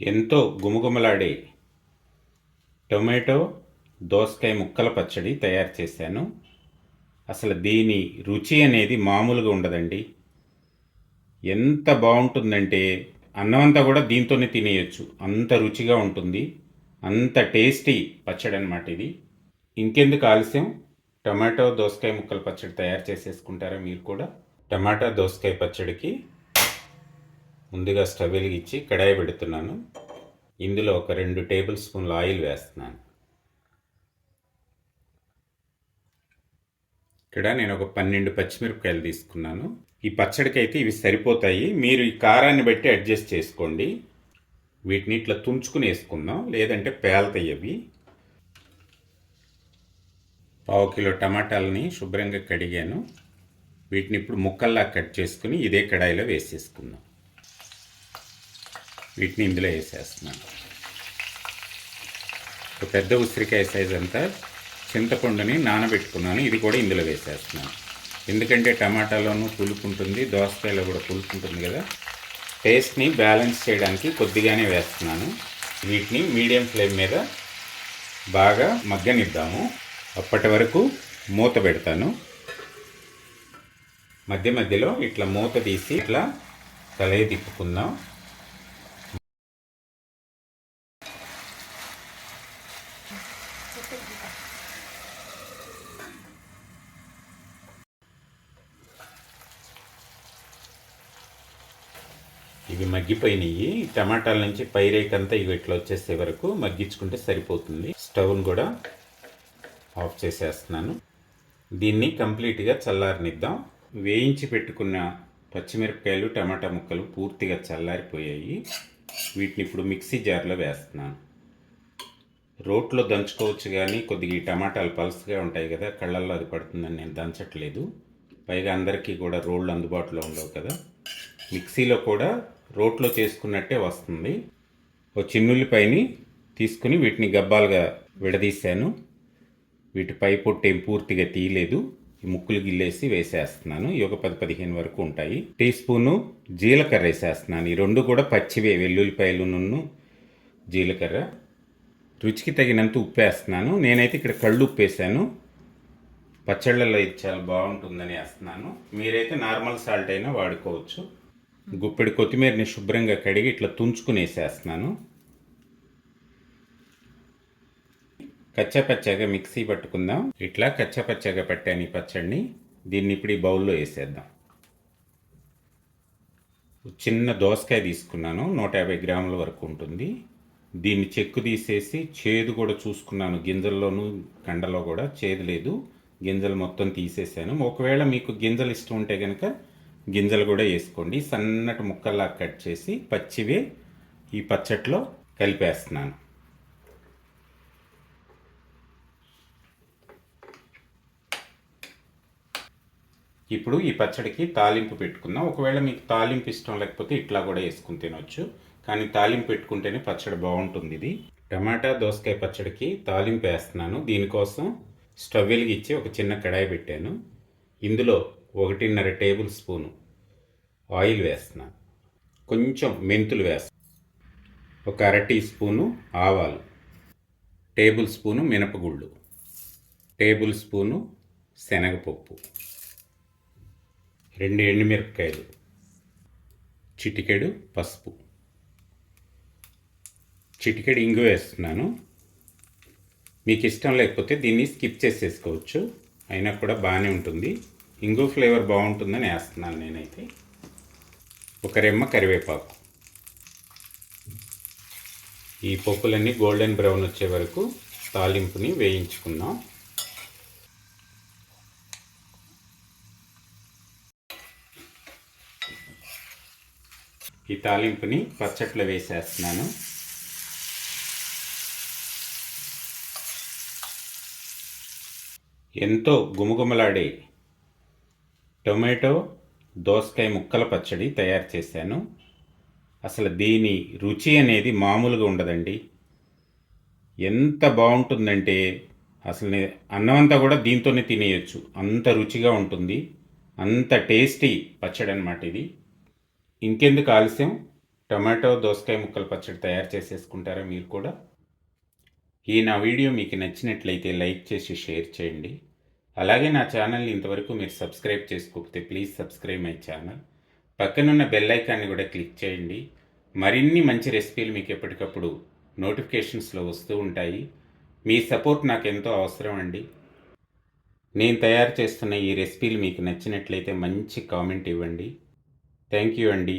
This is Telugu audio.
ఎంతో గుమగుమలాడే టొమాటో దోసకాయ ముక్కల పచ్చడి తయారు చేశాను. అసలు దీని రుచి అనేది మామూలుగా ఉండదండి. ఎంత బాగుంటుందంటే అన్నమంతా కూడా దీంతోనే తినేయచ్చు. అంత రుచిగా ఉంటుంది. అంత టేస్టీ పచ్చడి అనమాట ఇది. ఇంకెందుకు ఆలస్యం? టమాటో దోసకాయ ముక్కల పచ్చడి తయారు చేసేసుకుంటారా మీరు కూడా? టమాటా దోసకాయ పచ్చడికి ముందుగా స్టవ్ వెలిగించి కడాయి పెడుతున్నాను. ఇందులో ఒక రెండు టేబుల్ స్పూన్ల ఆయిల్ వేస్తున్నాను. ఇక్కడ నేను ఒక పన్నెండు పచ్చిమిరపకాయలు తీసుకున్నాను. ఈ పచ్చడికి అయితే ఇవి సరిపోతాయి. మీరు ఈ కారాన్ని బట్టి అడ్జస్ట్ చేసుకోండి. వీటిని ఇట్లా తుంచుకుని వేసుకుందాం లేదంటే పేలతాయి అవి. పావు కిలో టమాటాలని శుభ్రంగా కడిగాను. వీటిని ఇప్పుడు ముక్కల్లా కట్ చేసుకుని ఇదే కడాయిలో వేసేసుకుందాం. వీటిని ఇందులో వేసేస్తున్నాను. ఒక పెద్ద ఉసిరికాయ సైజ్ అంతా చింతపండుని నానబెట్టుకున్నాను. ఇది కూడా ఇందులో వేసేస్తున్నాను. ఎందుకంటే టమాటాలోనూ పులుపు ఉంటుంది దోసకాయలో కూడా పులుపు ఉంటుంది కదా. టేస్ట్ని బ్యాలెన్స్ చేయడానికి కొద్దిగానే వేస్తున్నాను. వీటిని మీడియం ఫ్లేమ్ మీద బాగా మగ్గనిద్దాము. అప్పటి వరకు మూత పెడతాను. మధ్య మధ్యలో ఇట్లా మూత తీసి ఇట్లా తలయ తిప్పుకుందాం. ఇవి మగ్గిపోయినాయి. టమాటాల నుంచి పైరేకంతా ఇవి ఇట్లా వచ్చేసే వరకు మగ్గించుకుంటే సరిపోతుంది. స్టవ్ను కూడా ఆఫ్ చేసేస్తున్నాను. దీన్ని కంప్లీట్గా చల్లారనిద్దాం. వేయించి పెట్టుకున్న పచ్చిమిరపకాయలు టమాటా ముక్కలు పూర్తిగా చల్లారిపోయాయి. వీటిని ఇప్పుడు మిక్సీ జార్లో వేస్తున్నాను. రోట్లో దంచుకోవచ్చు కానీ కొద్దిగా ఈ టమాటాలు పల్స్గా ఉంటాయి కదా కళ్ళల్లో అది పడుతుందని నేను దంచట్లేదు. పైగా అందరికీ కూడా రోళ్ళు అందుబాటులో ఉండవు కదా. మిక్సీలో కూడా రోట్లో చేసుకున్నట్టే వస్తుంది. ఓ చిన్నుల్లిపాయని తీసుకుని వీటిని గబ్బాలుగా విడదీశాను. వీటి పై పొట్టేం పూర్తిగా తీయలేదు. ఈ ముక్కులు గిల్లేసి వేసేస్తున్నాను. ఈ ఒక పది పదిహేను వరకు ఉంటాయి. టీ స్పూను జీలకర్ర వేసేస్తున్నాను. ఈ రెండు కూడా పచ్చివే వెల్లుల్లిపాయలు నున్ను జీలకర్ర. రుచికి తగినంత ఉప్పు వేస్తున్నాను నేనైతే ఇక్కడ కళ్ళు ఉప్పు వేసాను పచ్చళ్ళలో ఇది చాలా బాగుంటుందని వేస్తున్నాను. మీరైతే నార్మల్ సాల్ట్ అయినా వాడుకోవచ్చు. గుప్పెడు కొత్తిమీరని శుభ్రంగా కడిగి ఇట్లా తుంచుకుని వేసేస్తున్నాను కచ్చపచ్చగా మిక్సీ పట్టుకుందాం. ఇట్లా కచ్చపచ్చగా పట్టాను ఈ పచ్చడిని. దీన్ని ఇప్పుడు ఈ బౌల్లో వేసేద్దాం. చిన్న దోసకాయ తీసుకున్నాను. నూట యాభై గ్రాముల వరకు ఉంటుంది. దీన్ని చెక్కు తీసేసి చేదు కూడా చూసుకున్నాను. గింజల్లోనూ కండలో కూడా చేదు లేదు. గింజలు మొత్తం తీసేసాను. ఒకవేళ మీకు గింజలు ఇష్టం ఉంటే కనుక గింజలు కూడా వేసుకోండి. సన్నటి ముక్కల్లా కట్ చేసి పచ్చివే ఈ పచ్చట్లో కలిపేస్తున్నాను. ఇప్పుడు ఈ పచ్చడికి తాలింపు పెట్టుకుందాం. ఒకవేళ మీకు తాలింపు ఇష్టం లేకపోతే ఇట్లా కూడా వేసుకుని తినొచ్చు. కానీ తాలింపు పెట్టుకుంటేనే పచ్చడి బాగుంటుంది ఇది. టమాటా దోసకాయ పచ్చడికి తాలింపు వేస్తున్నాను. దీనికోసం స్టవ్ వెలిగించి ఒక చిన్న కడాయి పెట్టాను. ఇందులో ఒకటిన్నర టేబుల్ స్పూను ఆయిల్ వేస్తున్నాను. కొంచెం మెంతులు వేస్తాను. ఒక అర టీ స్పూను ఆవాలు టేబుల్ స్పూను మినపగుళ్ళు టేబుల్ స్పూను శనగపప్పు రెండు ఎండుమిరపకాయలు చిటికెడు పసుపు. చిటికెడు ఇంగు వేస్తున్నాను. మీకు ఇష్టం లేకపోతే దీన్ని స్కిప్ చేసేసుకోవచ్చు. అయినా కూడా బాగానే ఉంటుంది. ఇంగు ఫ్లేవర్ బాగుంటుందని వేస్తున్నాను నేనైతే. ఒక రెమ్మ కరివేపాకు. ఈ పప్పులన్నీ గోల్డెన్ బ్రౌన్ వచ్చే వరకు తాలింపుని వేయించుకుందాం. ఈ తాలింపుని పచ్చట్లో వేసేస్తున్నాను. ఎంతో గుమగుమలాడే టొమాటో దోసకాయ ముక్కల పచ్చడి తయారు చేశాను. అసలు దీని రుచి అనేది మామూలుగా ఉండదండి. ఎంత బాగుంటుందంటే అసలు అన్నం అంతా కూడా దీంతోనే తినేయచ్చు. అంత రుచిగా ఉంటుంది. అంత టేస్టీ పచ్చడి అనమాట ఇది. ఇంకెందుకు ఆలస్యం? టమాటో దోసకాయ ముక్కల పచ్చడి తయారు చేసేసుకుంటారా మీరు కూడా? ఈ నా వీడియో మీకు నచ్చినట్లయితే లైక్ చేసి షేర్ చేయండి. అలాగే నా ఛానల్ని ఇంతవరకు మీరు సబ్స్క్రైబ్ చేసుకోకపోతే ప్లీజ్ సబ్స్క్రైబ్ మై ఛానల్. పక్కనున్న బెల్ ఐకాన్ని కూడా క్లిక్ చేయండి. మరిన్ని మంచి రెసిపీలు మీకు ఎప్పటికప్పుడు నోటిఫికేషన్స్లో వస్తూ ఉంటాయి. మీ సపోర్ట్ నాకు ఎంతో అవసరం అండి. నేను తయారు చేస్తున్న ఈ రెసిపీలు మీకు నచ్చినట్లయితే మంచి కామెంట్ ఇవ్వండి. థ్యాంక్ యూ అండి.